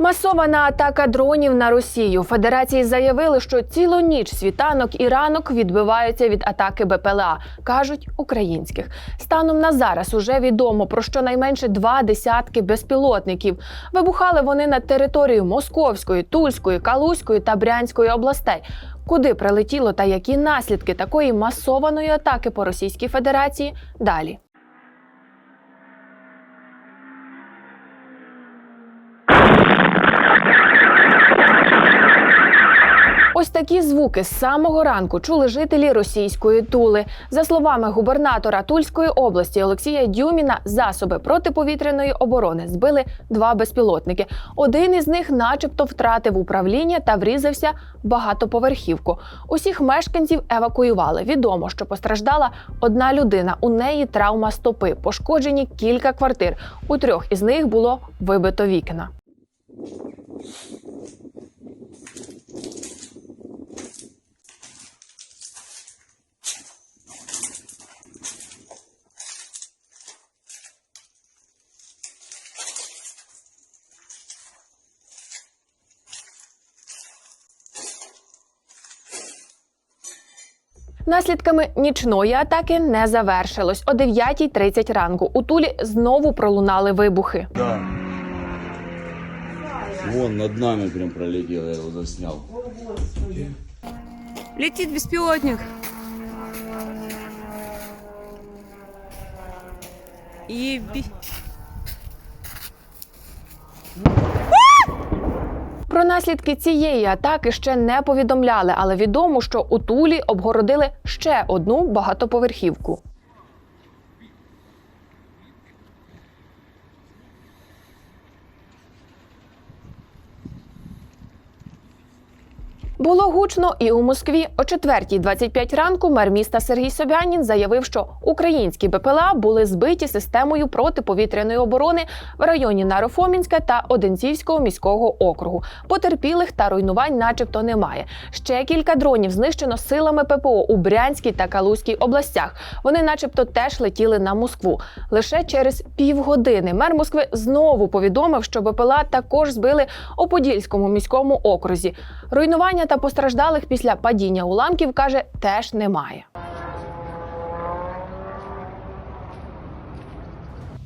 Масована атака дронів на Росію. Федерації заявили, що цілу ніч світанок і ранок відбиваються від атаки БПЛА, кажуть українських. Станом на зараз уже відомо про щонайменше два десятки безпілотників. Вибухали вони на територію Московської, Тульської, Калузької та Брянської областей. Куди прилетіло та які наслідки такої масованої атаки по Російській Федерації? Далі. Ось такі звуки з самого ранку чули жителі російської Тули. За словами губернатора Тульської області Олексія Дюміна, засоби протиповітряної оборони збили два безпілотники. Один із них, начебто, втратив управління та врізався в багатоповерхівку. Усіх мешканців евакуювали. Відомо, що постраждала одна людина. У неї травма стопи, пошкоджені кілька квартир. У трьох із них було вибито вікна. Наслідками нічної атаки не завершилось. О 9.30 ранку у Тулі знову пролунали вибухи. Да. Вон над нами прям пролетел, я его заснял. Летит беспилотник. Еби... Про наслідки цієї атаки ще не повідомляли, але відомо, що у Тулі обгородили ще одну багатоповерхівку. Було гучно і у Москві. О 4.25 ранку мер міста Сергій Собянін заявив, що українські БПЛА були збиті системою протиповітряної оборони в районі Нарофомінська та Одинцівського міського округу. Потерпілих та руйнувань, начебто, немає. Ще кілька дронів знищено силами ППО у Брянській та Калузькій областях. Вони, начебто, теж летіли на Москву. Лише через півгодини мер Москви знову повідомив, що БПЛА також збили у Подільському міському окрузі. Руйнування та постраждалих після падіння уламків каже теж немає.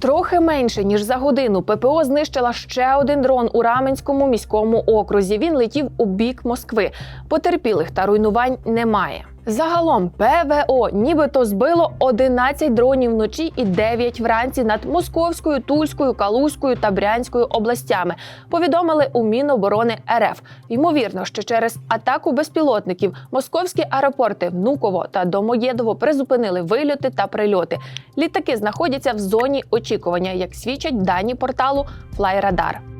Трохи менше ніж за годину ППО знищила ще один дрон у Раменському міському окрузі. Він летів у бік Москви. Потерпілих та руйнувань немає. Загалом ПВО нібито збило 11 дронів вночі і 9 вранці над Московською, Тульською, Калузькою та Брянською областями. Повідомили у Міноборони РФ. Ймовірно, що через атаку безпілотників московські аеропорти Внуково та Домоєдово призупинили вильоти та прильоти. Літаки знаходяться в зоні очікування, як свідчать дані порталу Флайрадар.